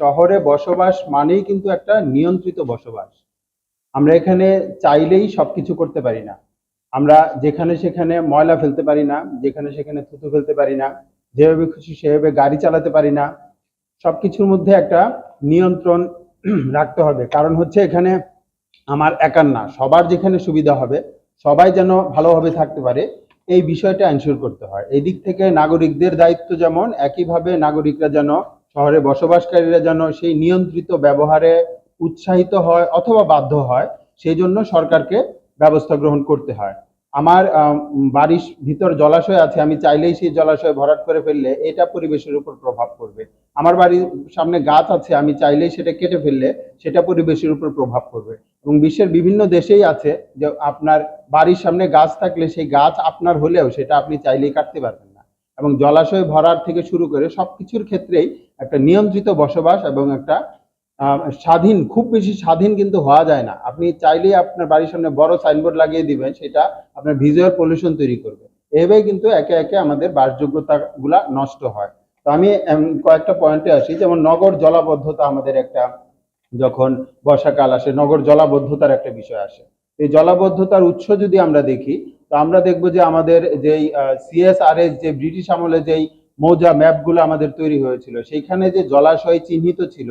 শহরে বসবাস মানেই কিন্তু একটা নিয়ন্ত্রিত বসবাস। আমরা এখানে চাইলেই সবকিছু করতে পারি না। আমরা যেখানে সেখানে ময়লা ফেলতে পারি না, যেখানে সেখানে থুতু ফেলতে পারি না, যেভাবে খুশি সেভাবে গাড়ি চালাতে পারি না। সব কিছুর মধ্যে একটা নিয়ন্ত্রণ রাখতে হবে। কারণ হচ্ছে এখানে আমার একার না, সবার যেখানে সুবিধা হবে, সবাই যেন ভালোভাবে থাকতে পারে, এই বিষয়টা এনশিওর করতে হয়। এই দিক থেকে নাগরিকদের দায়িত্ব যেমন, একইভাবে নাগরিকরা যেন শহরে বসবাসকারীরা যেন সেই নিয়ন্ত্রিত ব্যবহারে উৎসাহিত হয় অথবা বাধ্য হয়, সেই জন্য সরকারকে ব্যবস্থা গ্রহণ করতে হয়। আমার বাড়ির ভিতর জলাশয় আছে, আমি চাইলেই সেই জলাশয় ভরাট করে ফেললে এটা পরিবেশের উপর প্রভাব পড়বে। আমার বাড়ির সামনে গাছ আছে, আমি চাইলেই সেটা কেটে ফেললে সেটা পরিবেশের উপর প্রভাব পড়বে। এবং বিশ্বের বিভিন্ন দেশেই আছে যে আপনার বাড়ির সামনে গাছ থাকলে সেই গাছ আপনার হলেও সেটা আপনি চাইলেই কাটতে পারবেন। এবং জলাশয় ভরার থেকে শুরু করে সব কিছুর ক্ষেত্রেই একটা নিয়ন্ত্রিত বসবাস এবং একটা স্বাধীন, খুব বেশি স্বাধীন কিন্তু হওয়া যায় না। আপনি চাইলেই আপনার বাড়ির সামনে বড় সাইনবোর্ড লাগিয়ে দিবেন, সেটা আপনার ভিজুয়াল পলিউশন তৈরি করবে। এভাবেই কিন্তু একে একে আমাদের বাসযোগ্যতা গুলা নষ্ট হয়। তো আমি কয়েকটা পয়েন্টে আসি, যেমন নগর জলাবদ্ধতা আমাদের একটা, যখন বর্ষাকাল আসে, নগর জলাবদ্ধতার একটা বিষয় আসে। এই জলাবদ্ধতার উৎস যদি আমরা দেখি তো আমরা দেখব যে আমাদের যেই সিএসআরএস যে ব্রিটিশ আমলে যেই মৌজা ম্যাপগুলো আমাদের তৈরি হয়েছিল, সেইখানে যে জলাশয় চিহ্নিত ছিল